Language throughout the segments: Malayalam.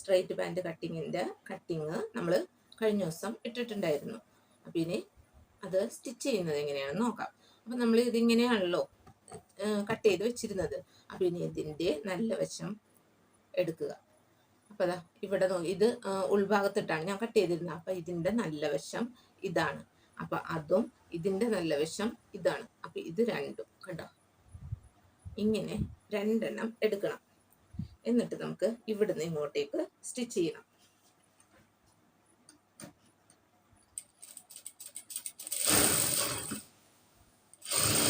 സ്ട്രൈറ്റ് ബാൻഡ് കട്ടിങ്ങിന്റെ കട്ടിങ് നമ്മൾ കഴിഞ്ഞ ദിവസം ഇട്ടിട്ടുണ്ടായിരുന്നു. അപ്പം ഇനി അത് സ്റ്റിച്ച് ചെയ്യുന്നത് എങ്ങനെയാണെന്ന് നോക്കാം. അപ്പം നമ്മൾ ഇതിങ്ങനെയാണല്ലോ കട്ട് ചെയ്ത് വെച്ചിരുന്നത്. അപ്പം ഇനി ഇതിന്റെ നല്ല വശം എടുക്കുക. അപ്പം അതാ ഇവിടെ ഇത് ഉൾഭാഗത്തിട്ടാണ് ഞാൻ കട്ട് ചെയ്തിരുന്നത്. അപ്പം ഇതിന്റെ നല്ല വശം ഇതാണ്. അപ്പം അതും ഇതിന്റെ നല്ല വശം ഇതാണ്. അപ്പം ഇത് രണ്ടും കണ്ടോ? ഇങ്ങനെ രണ്ടെണ്ണം എടുക്കണം. എന്നിട്ട് നമുക്ക് ഇവിടുന്ന് ഇങ്ങോട്ടേക്ക് സ്റ്റിച്ച് ചെയ്യണം.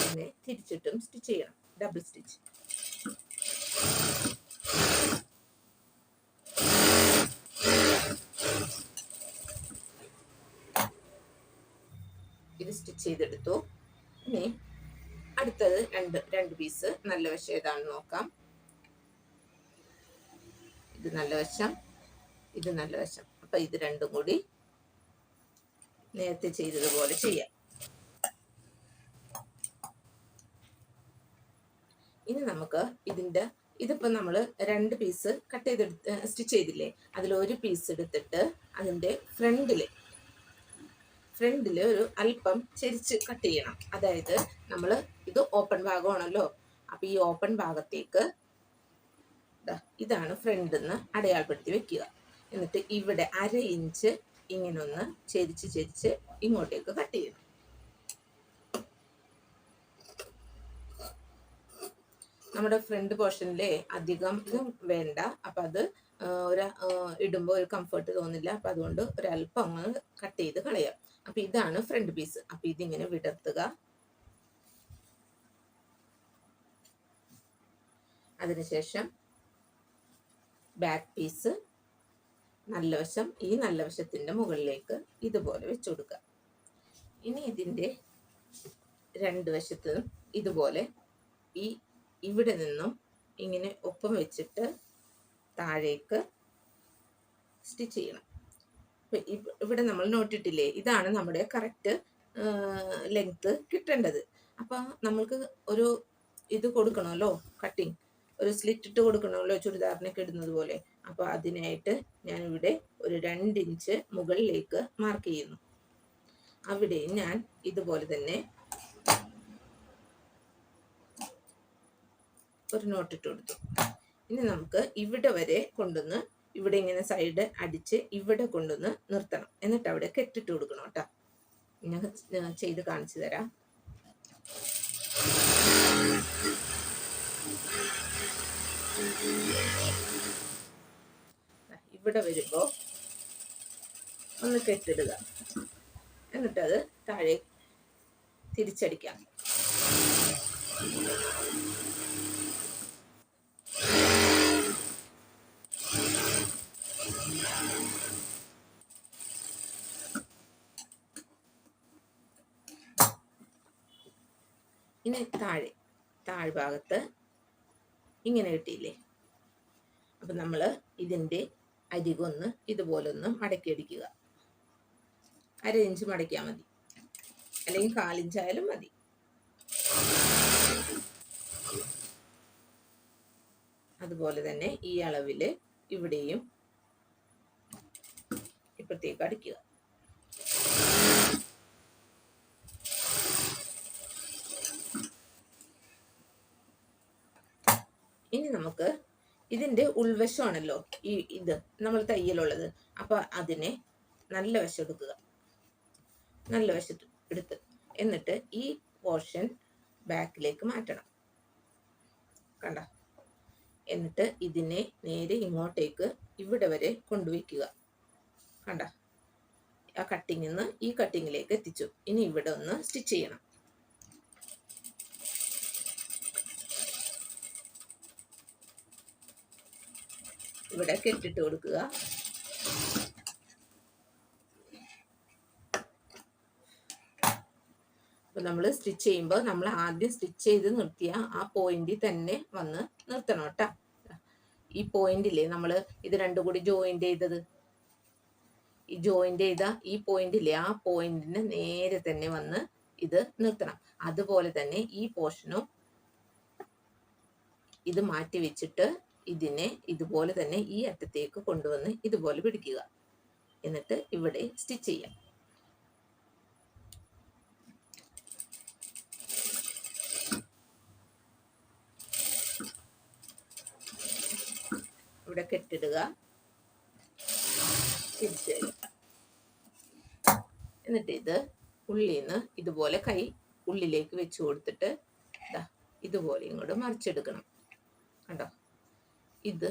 ഇങ്ങനെ തിരിച്ചിട്ടും സ്റ്റിച്ച് ചെയ്യണം. ഡബിൾ സ്റ്റിച്ച് ഇത് സ്റ്റിച്ച് ചെയ്തെടുത്തു. ഇനി അടുത്തത് രണ്ട് രണ്ട് പീസ് നല്ല വശം ഏതാണെന്ന് നോക്കാം. ഇത് നല്ല വശം ഇത് നല്ല വശം. അപ്പൊ ഇത് രണ്ടും കൂടി നേരത്തെ ചെയ്തതുപോലെ ചെയ്യാം. ഇനി നമുക്ക് ഇതിന്റെ ഇതിപ്പോ നമ്മൾ രണ്ട് പീസ് കട്ട് ചെയ്തെടുത്ത് സ്റ്റിച്ച് ചെയ്തില്ലേ? അതിൽ ഒരു പീസ് എടുത്തിട്ട് അതിന്റെ ഫ്രണ്ടിൽ ഫ്രണ്ടിൽ ഒരു അല്പം ചെരിച്ച് കട്ട് ചെയ്യണം. അതായത് നമ്മൾ ഇത് ഓപ്പൺ ഭാഗമാണല്ലോ. അപ്പൊ ഈ ഓപ്പൺ ഭാഗത്തേക്ക് ഇതാണ് ഫ്രണ്ടിൽ നിന്ന് അടയാളപ്പെടുത്തി വെക്കുക. എന്നിട്ട് ഇവിടെ അര ഇഞ്ച് ഇങ്ങനെ ഒന്ന് ചെരിച്ച് ചെരിച്ച് ഇങ്ങോട്ടേക്ക് കട്ട് ചെയ്യണം നമ്മുടെ ഫ്രണ്ട് പോർഷനിലെ അധികം വേണ്ട. അപ്പൊ അത് ഒരു ഇടുമ്പോൾ ഒരു കംഫർട്ട് തോന്നില്ല. അപ്പൊ അതുകൊണ്ട് ഒരല്പം അങ്ങ് കട്ട് ചെയ്ത് കളയാം. അപ്പൊ ഇതാണ് ഫ്രണ്ട് പീസ് അപ്പൊ ഇതിങ്ങനെ വിടർത്തുക. അതിനുശേഷം ബാക്ക് പീസ് നല്ല വശം ഈ നല്ല വശത്തിന്റെ മുകളിലേക്ക് ഇതുപോലെ വെച്ച് കൊടുക്കുക. ഇനി ഇതിന്റെ രണ്ട് വശത്ത് ഇതുപോലെ ഈ ഇവിടെ നിന്നും ഇങ്ങനെ ഒപ്പം വെച്ചിട്ട് താഴേക്ക് സ്റ്റിച്ച് ചെയ്യണം. ഇവിടെ നമ്മൾ നോട്ടിട്ടില്ലേ ഇതാണ് നമ്മുടെ കറക്റ്റ് ലെങ്ത്ത് കിട്ടേണ്ടത്. അപ്പം നമ്മൾക്ക് ഒരു ഇത് കൊടുക്കണമല്ലോ കട്ടിങ് ഒരു സ്ലിറ്റ് ഇട്ട് കൊടുക്കണമല്ലോ ചുരിദാറിനൊക്കെ ഇടുന്നത് പോലെ. അപ്പോൾ അതിനായിട്ട് ഞാൻ ഇവിടെ ഒരു രണ്ട് ഇഞ്ച് മുകളിലേക്ക് മാർക്ക് ചെയ്യുന്നു. അവിടെ ഞാൻ ഇതുപോലെ തന്നെ ഒരു നോട്ട് ഇട്ട് കൊടുത്തു. ഇനി നമുക്ക് ഇവിടെ വരെ കൊണ്ടുവന്ന് ഇവിടെ ഇങ്ങനെ സൈഡ് അടിച്ച് ഇവിടെ കൊണ്ടുവന്ന് നിർത്തണം. എന്നിട്ട് അവിടെ കെട്ടിട്ട് കൊടുക്കണം കേട്ടോ. ഞാൻ ചെയ്ത് കാണിച്ചു തരാം. ഇവിടെ വരുമ്പോ ഒന്ന് കെട്ടിടുക. എന്നിട്ടത് താഴെ തിരിച്ചടിക്കാം. ഇനി താഴെ താഴ്ഭാഗത്ത് ഇങ്ങനെ കിട്ടിയില്ലേ? അപ്പം നമ്മൾ ഇതിന്റെ അരികൊന്ന് ഇതുപോലൊന്ന് മടക്കിയടിക്കുക. അര ഇഞ്ച് മടക്കിയാൽ മതി. അല്ലെങ്കിൽ കാലിഞ്ചായാലും മതി. അതുപോലെ തന്നെ ഈ അളവിൽ ഇവിടെയും ഇപ്പുറത്തേക്ക് അടിക്കുക. ഇനി നമുക്ക് ഇതിന്റെ ഉൾവശമാണല്ലോ ഈ ഇത് നമ്മൾ തയ്യലുള്ളത്. അപ്പോൾ അതിനെ നല്ല വശം എടുക്കുക. നല്ല വശത്ത് എടുത്ത് എന്നിട്ട് ഈ പോർഷൻ ബാക്കിലേക്ക് മാറ്റണം. കണ്ട? എന്നിട്ട് ഇതിനെ നേരെ ഇങ്ങോട്ടേക്ക് ഇവിടെ വരെ കൊണ്ടുവയ്ക്കുക. കണ്ട? ആ കട്ടിങ്ങിൽ നിന്ന് ഈ കട്ടിങ്ങിലേക്ക് എത്തിച്ചു. ഇനി ഇവിടെ ഒന്ന് സ്റ്റിച്ച് ചെയ്യണം. ഇവിടെ കെട്ടിട്ട് കൊടുക്കുക. അപ്പൊ നമ്മൾ സ്റ്റിച്ച് ചെയ്യുമ്പോൾ നമ്മൾ ആദ്യം സ്റ്റിച്ച് ചെയ്ത് നിർത്തിയ ആ പോയിന്റിൽ തന്നെ വന്ന് നിർത്തണം ഈ പോയിന്റില്ലേ നമ്മൾ ഇത് രണ്ടും കൂടി ജോയിന്റ് ചെയ്തത്. ഈ ജോയിന്റ് ചെയ്ത ഈ പോയിന്റില്ലേ ആ പോയിന്റിന് നേരെ തന്നെ വന്ന് ഇത് നിർത്തണം. അതുപോലെ തന്നെ ഈ പോർഷനും ഇത് മാറ്റി വെച്ചിട്ട് ഇതിനെ ഇതുപോലെ തന്നെ ഈ അറ്റത്തേക്ക് കൊണ്ടുവന്ന് ഇതുപോലെ പിടിക്കുക. എന്നിട്ട് ഇവിടെ സ്റ്റിച്ച് ചെയ്യാം. ഇവിടെ കെട്ടിടുക. എന്നിട്ട് ഇത് ഉള്ളിൽ നിന്ന് ഇതുപോലെ കൈ ഉള്ളിലേക്ക് വെച്ച് കൊടുത്തിട്ട് ഇതുപോലെ ഇങ്ങോട്ട് മറിച്ചെടുക്കണം. കണ്ടോ? ഇത്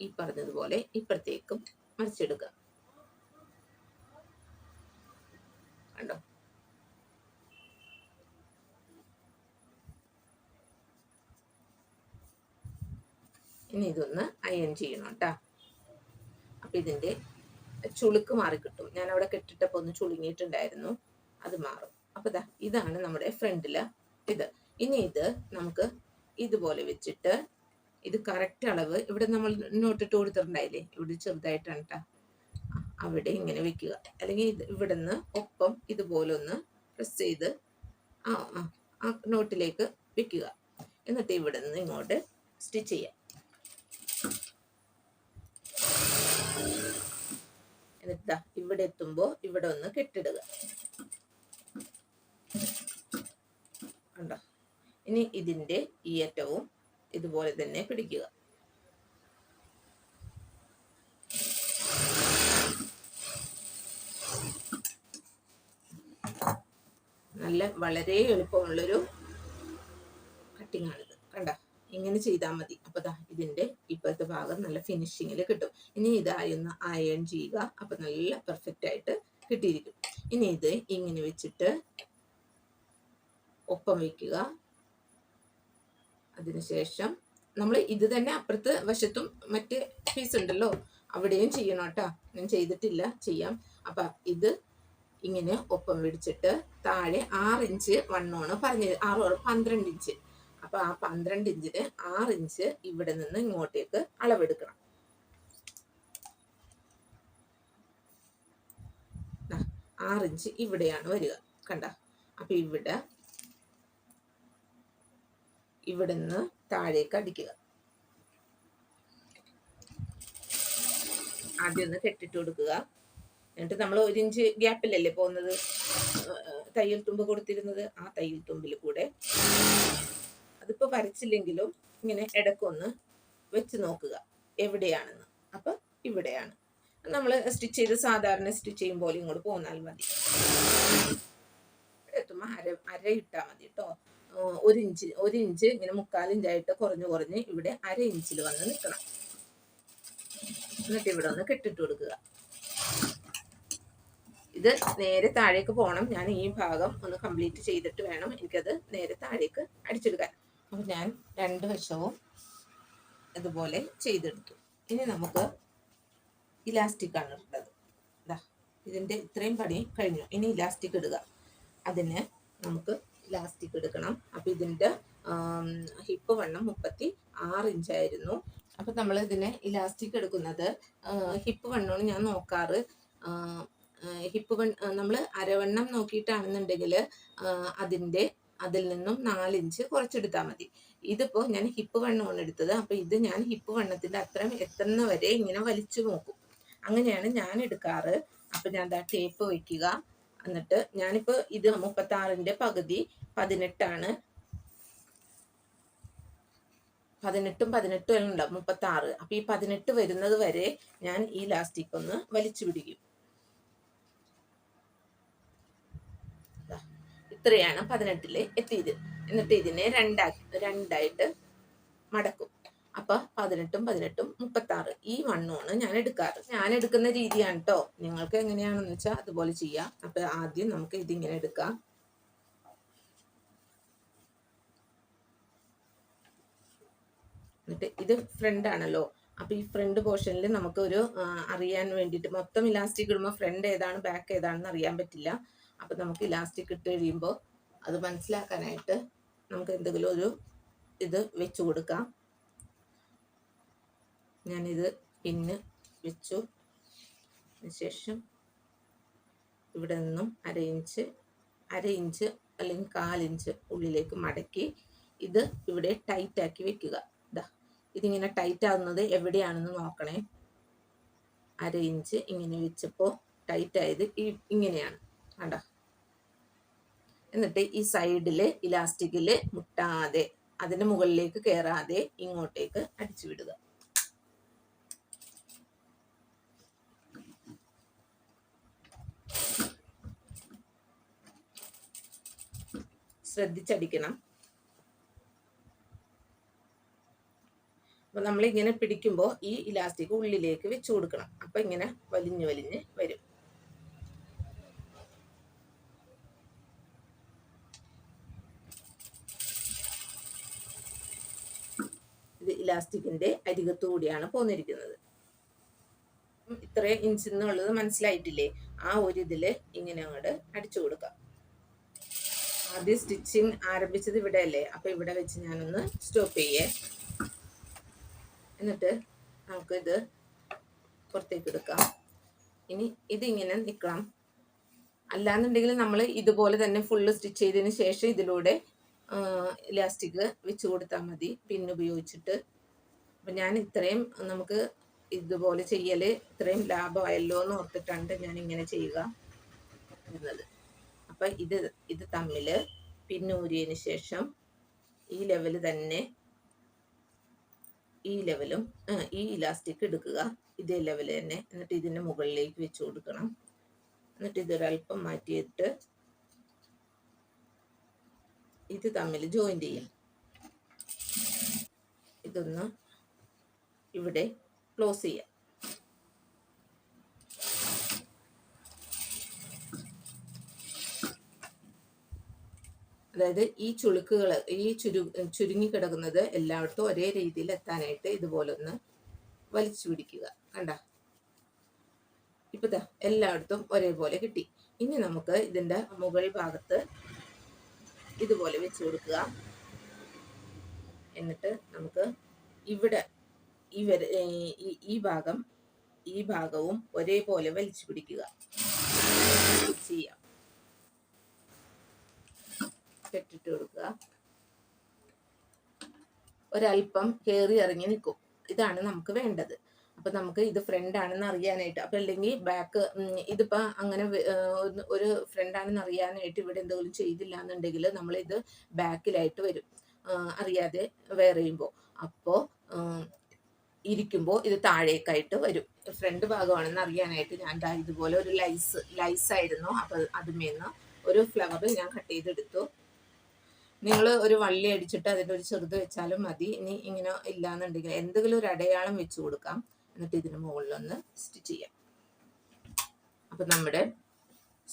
ഈ പറഞ്ഞതുപോലെ ഇപ്പുറത്തേക്കും മറിച്ചെടുക്കുക കണ്ടോ? ഇനി ഇതൊന്ന് അയൺ ചെയ്യണം കേട്ടാ. അപ്പൊ ഇതിന്റെ ചുളുക്ക് മാറിക്കിട്ടും ഞാൻ അവിടെ കെട്ടിട്ടപ്പോ ഒന്ന് ചുളുങ്ങിയിട്ടുണ്ടായിരുന്നു. അത് മാറും. അപ്പൊ ഇതാണ് നമ്മുടെ ഫ്രണ്ടിൽ ഇത്. ഇനി ഇത് നമുക്ക് ഇതുപോലെ വെച്ചിട്ട് ഇത് കറക്റ്റ് അളവ്. ഇവിടെ നമ്മൾ നോട്ടിട്ട് കൊടുത്തിട്ടുണ്ടായില്ലേ? ഇവിടെ ചെറുതായിട്ടാണ് കേട്ടോ അവിടെ ഇങ്ങനെ വെക്കുക. അല്ലെങ്കിൽ ഇത് ഇവിടെ നിന്ന് ഒപ്പം ഇതുപോലെ ഒന്ന് പ്രസ് ചെയ്ത് ആ ആ നോട്ടിലേക്ക് വെക്കുക. എന്നിട്ട് ഇവിടെ നിന്ന് ഇങ്ങോട്ട് സ്റ്റിച്ച് ചെയ്യാം. എന്നിട്ട് ഇവിടെ എത്തുമ്പോൾ ഇവിടെ ഒന്ന് കെട്ടിടുക. കണ്ടോ? ഇനി ഇതിന്റെ ഈ അറ്റവും ഇതുപോലെ തന്നെ പിടിക്കുക. നല്ല വളരെ എളുപ്പമുള്ളൊരു കട്ടിങ്ങാണിത് കണ്ട? ഇങ്ങനെ ചെയ്താൽ മതി. അപ്പൊ ദാ ഇതിന്റെ ഇപ്പോഴത്തെ ഭാഗം നല്ല ഫിനിഷിങ്ങിൽ കിട്ടും. ഇനി ഇതായി ഒന്ന് അയൺ ചെയ്യുക. അപ്പൊ നല്ല പെർഫെക്റ്റ് ആയിട്ട് കിട്ടിയിരിക്കും. ഇനി ഇത് ഇങ്ങനെ വെച്ചിട്ട് ഒപ്പം വെക്കുക. അതിനുശേഷം നമ്മൾ ഇത് തന്നെ അപ്പുറത്ത് വശത്തും മറ്റ് പീസ് ഉണ്ടല്ലോ അവിടെയും ചെയ്യണം കേട്ടോ. ഞാൻ ചെയ്തിട്ടില്ല ചെയ്യാം. അപ്പൊ ഇത് ഇങ്ങനെ ഒപ്പം പിടിച്ചിട്ട് താഴെ ആറ് ഇഞ്ച് വണ്ണമാണ് പറഞ്ഞത്. ആറ് പന്ത്രണ്ട് ഇഞ്ച്. അപ്പൊ ആ പന്ത്രണ്ട് ഇഞ്ചിന് ആറ് ഇഞ്ച് ഇവിടെ നിന്ന് ഇങ്ങോട്ടേക്ക് അളവെടുക്കണം. ആറ് ഇഞ്ച് ഇവിടെയാണ് വരിക. കണ്ട? അപ്പൊ ഇവിടെ ഇവിടെ നിന്ന് താഴേക്ക് അടിക്കുക. ആദ്യം ഒന്ന് കെട്ടിട്ട് കൊടുക്കുക. എന്നിട്ട് നമ്മൾ ഒരു ഇഞ്ച് ഗ്യാപ്പിലല്ലേ പോകുന്നത്? തയ്യൽ തുമ്പ് കൊടുത്തിരുന്നത് ആ തയ്യൽ തുമ്പിൽ കൂടെ. അതിപ്പോ വരച്ചില്ലെങ്കിലും ഇങ്ങനെ ഇടക്കൊന്ന് വെച്ച് നോക്കുക. എവിടെയാണെന്ന്. അപ്പൊ ഇവിടെയാണ്. നമ്മൾ സ്റ്റിച്ച് ചെയ്ത് സാധാരണ സ്റ്റിച്ച് ചെയ്യും പോലെ ഇങ്ങോട്ട് പോന്നാൽ മതി. അര അര ഇട്ടാൽ മതി കേട്ടോ. ഒരു ഇഞ്ച് ഒരു ഇഞ്ച് ഇങ്ങനെ മുക്കാൽ ഇഞ്ചായിട്ട് കുറഞ്ഞ് കുറഞ്ഞ് ഇവിടെ അര ഇഞ്ചിൽ വന്ന് നിൽക്കണം. എന്നിട്ട് ഇവിടെ ഒന്ന് കെട്ടിട്ട് കൊടുക്കുക. ഇത് നേരെ താഴേക്ക് പോകണം. ഞാൻ ഈ ഭാഗം ഒന്ന് കംപ്ലീറ്റ് ചെയ്തിട്ട് വേണം എനിക്കത് നേരെ താഴേക്ക് അടിച്ചെടുക്കാൻ. അപ്പം ഞാൻ രണ്ട് വശവും ഇതുപോലെ ചെയ്തെടുത്തു. ഇനി നമുക്ക് ഇലാസ്റ്റിക് ആണ് ഇടേണ്ടത്. ഇതാ ഇതിന്റെ ഇത്രയും പണി കഴിഞ്ഞു. ഇനി ഇലാസ്റ്റിക് ഇടുക. അതിന് നമുക്ക് ഇലാസ്റ്റിക് എടുക്കണം. അപ്പം ഇതിന്റെ ഹിപ്പ് വണ്ണം മുപ്പത്തി ആറ് ഇഞ്ചായിരുന്നു അപ്പം നമ്മൾ ഇതിനെ ഇലാസ്റ്റിക് എടുക്കുന്നത് ഹിപ്പ് വണ്ണമാണ് ഞാൻ നോക്കാറ്. ഹിപ്പ് വൺ നമ്മൾ അരവണ്ണം നോക്കിയിട്ടാണെന്നുണ്ടെങ്കിൽ അതിന്റെ അതിൽ നിന്നും നാലിഞ്ച് കുറച്ചെടുത്താൽ മതി. ഇതിപ്പോൾ ഞാൻ ഹിപ്പ് വണ്ണമാണ് എടുത്തത്. അപ്പോൾ ഇത് ഞാൻ ഹിപ്പ് വണ്ണത്തിന്റെ അത്രയും എത്തുന്ന വരെ ഇങ്ങനെ വലിച്ചു നോക്കും. അങ്ങനെയാണ് ഞാൻ എടുക്കാറ്. അപ്പം ഞാൻ ദാ ടേപ്പ് വയ്ക്കുക എന്നിട്ട് ഞാനിപ്പോൾ ഇത് മുപ്പത്തി ആറിന്റെ പകുതി പതിനെട്ടാണ്. പതിനെട്ടും പതിനെട്ടും എല്ലാം ഉണ്ടാവും മുപ്പത്തി ആറ് അപ്പൊ ഈ പതിനെട്ട് വരുന്നത് വരെ ഞാൻ ഈ ലാസ്റ്റിക് ഒന്ന് വലിച്ചു പിടിക്കും. ഇത്രയാണ് പതിനെട്ടിൽ എത്തിയത്. എന്നിട്ട് ഇതിനെ രണ്ടാക്കി രണ്ടായിട്ട് മടക്കും. അപ്പൊ പതിനെട്ടും പതിനെട്ടും മുപ്പത്തി ആറ് ഈ വണ്ണമാണ് ഞാൻ എടുക്കാറ്. ഞാൻ എടുക്കുന്ന രീതിയാണ് കേട്ടോ നിങ്ങൾക്ക് എങ്ങനെയാണെന്ന് വെച്ചാൽ അതുപോലെ ചെയ്യാം. അപ്പൊ ആദ്യം നമുക്ക് ഇതിങ്ങനെ എടുക്കാം. എന്നിട്ട് ഇത് ഫ്രണ്ട് ആണല്ലോ. അപ്പൊ ഈ ഫ്രണ്ട് പോർഷനിൽ നമുക്ക് ഒരു അറിയാൻ വേണ്ടിയിട്ട് മൊത്തം ഇലാസ്റ്റിക് ഇടുമ്പോൾ ഫ്രണ്ട് ഏതാണ് ബാക്ക് ഏതാണെന്ന് അറിയാൻ പറ്റില്ല. അപ്പൊ നമുക്ക് ഇലാസ്റ്റിക് ഇട്ട് കഴിയുമ്പോൾ അത് മനസ്സിലാക്കാനായിട്ട് നമുക്ക് എന്തെങ്കിലും ഒരു ഇത് വെച്ചു കൊടുക്കാം. ഞാനിത് പിന്ന് വെച്ചു. അതിനുശേഷം ഇവിടെ നിന്നും അര ഇഞ്ച് അര ഇഞ്ച് അല്ലെങ്കിൽ കാലിഞ്ച് ഉള്ളിലേക്ക് മടക്കി ഇത് ഇവിടെ ടൈറ്റ് ആക്കി വെക്കുക. ഇതാ ഇതിങ്ങനെ ടൈറ്റ് ആവുന്നത് എവിടെയാണെന്ന് നോക്കണേ. അര ഇഞ്ച് ഇങ്ങനെ വെച്ചപ്പോൾ ടൈറ്റ് ആയത് ഇങ്ങനെയാണ്. കണ്ടോ? എന്നിട്ട് ഈ സൈഡിൽ ഇലാസ്റ്റിക്കിൽ മുട്ടാതെ അതിന് മുകളിലേക്ക് കയറാതെ ഇങ്ങോട്ടേക്ക് അടിച്ചു വിടുക. ശ്രദ്ധിച്ചടിക്കണം. അപ്പൊ നമ്മൾ ഇങ്ങനെ പിടിക്കുമ്പോൾ ഈ ഇലാസ്റ്റിക് ഉള്ളിലേക്ക് വെച്ചു കൊടുക്കണം. അപ്പൊ ഇങ്ങനെ വലിഞ്ഞു വലിഞ്ഞ് വരും. ഇത് ഇലാസ്റ്റിക്കിന്റെ അരികത്തുകൂടിയാണ് പോന്നിരിക്കുന്നത്. ഇത്രയും ഇഞ്ചിന്നുള്ളത് മനസ്സിലായിട്ടില്ലേ? ആ ഒരു ഇതിൽ ഇങ്ങനെ അങ്ങോട്ട് അടിച്ചു കൊടുക്കാം. ആദ്യം സ്റ്റിച്ചിങ് ആരംഭിച്ചത് ഇവിടെ അല്ലേ അപ്പൊ ഇവിടെ വെച്ച് ഞാനൊന്ന് സ്റ്റോപ്പ് ചെയ്യേ. എന്നിട്ട് നമുക്ക് ഇത് പുറത്തേക്ക് എടുക്കാം. ഇനി ഇതിങ്ങനെ നിൽക്കണം അല്ലാന്നുണ്ടെങ്കിൽ നമ്മൾ ഇതുപോലെ തന്നെ ഫുള്ള് സ്റ്റിച്ച് ചെയ്തതിന് ശേഷം ഇതിലൂടെ ഇലാസ്റ്റിക് വെച്ച് കൊടുത്താൽ മതി. പിൻ ഉപയോഗിച്ചിട്ട്. അപ്പം ഞാൻ ഇത്രയും നമുക്ക് ഇതുപോലെ ചെയ്യൽ ഇത്രയും ലാഭമായല്ലോ എന്ന് ഓർത്തിട്ടാണ് ഞാൻ ഇങ്ങനെ ചെയ്യുക എന്നത്. അപ്പം ഇത് ഇത് തമ്മിൽ പിന്നൂരിയതിന് ശേഷം ഈ ലെവൽ തന്നെ ഈ ലെവലും ഈ ഇലാസ്റ്റിക് എടുക്കുക. ഇതേ ലെവൽ തന്നെ. എന്നിട്ട് ഇതിന്റെ മുകളിലേക്ക് വെച്ച് കൊടുക്കണം. എന്നിട്ട് ഇതൊരല്പം മാറ്റിയിട്ട് ഇത് തമ്മിൽ ജോയിൻ ചെയ്യാം. ഇതൊന്ന് ഇവിടെ ക്ലോസ് ചെയ്യാം. അതായത് ഈ ചുളുക്കുകൾ ഈ ചുരു ചുരുങ്ങിക്കിടക്കുന്നത് എല്ലായിടത്തും ഒരേ രീതിയിൽ എത്താനായിട്ട് ഇതുപോലെ ഒന്ന് വലിച്ചു പിടിക്കുക. കണ്ട? ഇപ്പത്താ എല്ലായിടത്തും ഒരേപോലെ കിട്ടി. ഇനി നമുക്ക് ഇതിന്റെ മുകൾ ഭാഗത്ത് ഇതുപോലെ വെച്ച് കൊടുക്കുക. എന്നിട്ട് നമുക്ക് ഇവിടെ ഈ വര ഈ ഭാഗം ഈ ഭാഗവും ഒരേപോലെ വലിച്ചു പിടിക്കുക. ചെയ്യാം. കെട്ടിട്ട് കൊടുക്കുക. ഒരല്പം കയറി ഇറങ്ങി നിൽക്കും. ഇതാണ് നമുക്ക് വേണ്ടത്. അപ്പൊ നമുക്ക് ഇത് ഫ്രണ്ട് ആണെന്ന് അറിയാനായിട്ട് അപ്പൊ അല്ലെങ്കിൽ ബാക്ക് ഇതിപ്പോ അങ്ങനെ ഒരു ഫ്രണ്ട് ആണെന്ന് അറിയാനായിട്ട് ഇവിടെ എന്തെങ്കിലും ചെയ്തില്ല എന്നുണ്ടെങ്കിൽ നമ്മൾ ഇത് ബാക്കിലായിട്ട് വരും അറിയാതെ വേറെയുമ്പോ ചെയ്യുമ്പോൾ അപ്പോൾ ഇത് താഴേക്കായിട്ട് വരും. ഫ്രണ്ട് ഭാഗമാണെന്ന് അറിയാനായിട്ട് ഞാൻ ഇതുപോലെ ഒരു ലൈസ് ലൈസ് ആയിരുന്നു. അപ്പോൾ അതിന്മേന്ന് ഒരു ഫ്ലവർ ഞാൻ കട്ട് ചെയ്തെടുത്തു. നിങ്ങൾ ഒരു വള്ളി അടിച്ചിട്ട് അതിന്റെ ഒരു ചെറുത് വെച്ചാലും മതി. ഇനി ഇങ്ങനെ ഇല്ലാന്നുണ്ടെങ്കിൽ എന്തെങ്കിലും ഒരു അടയാളം വെച്ച് കൊടുക്കാം. എന്നിട്ട് ഇതിന് മുകളിലൊന്ന് സ്റ്റിച്ച് ചെയ്യാം. അപ്പം നമ്മുടെ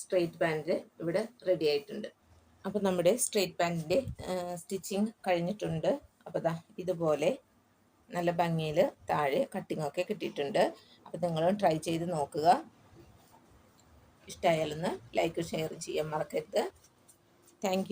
സ്ട്രെയിറ്റ് പാന്റ് ഇവിടെ റെഡി ആയിട്ടുണ്ട്. അപ്പം നമ്മുടെ സ്ട്രെയിറ്റ് പാന്റിന്റെ സ്റ്റിച്ചിങ് കഴിഞ്ഞിട്ടുണ്ട്. അപ്പോൾ ദാ ഇതുപോലെ നല്ല ഭംഗിയിൽ താഴെ കട്ടിംഗ് ഒക്കെ കിട്ടിയിട്ടുണ്ട്. അപ്പം നിങ്ങളും ട്രൈ ചെയ്ത് നോക്കുക. ഇഷ്ടമായാലൊന്ന് ലൈക്ക് ഷെയർ ചെയ്യാൻ മറക്കരുത്. താങ്ക്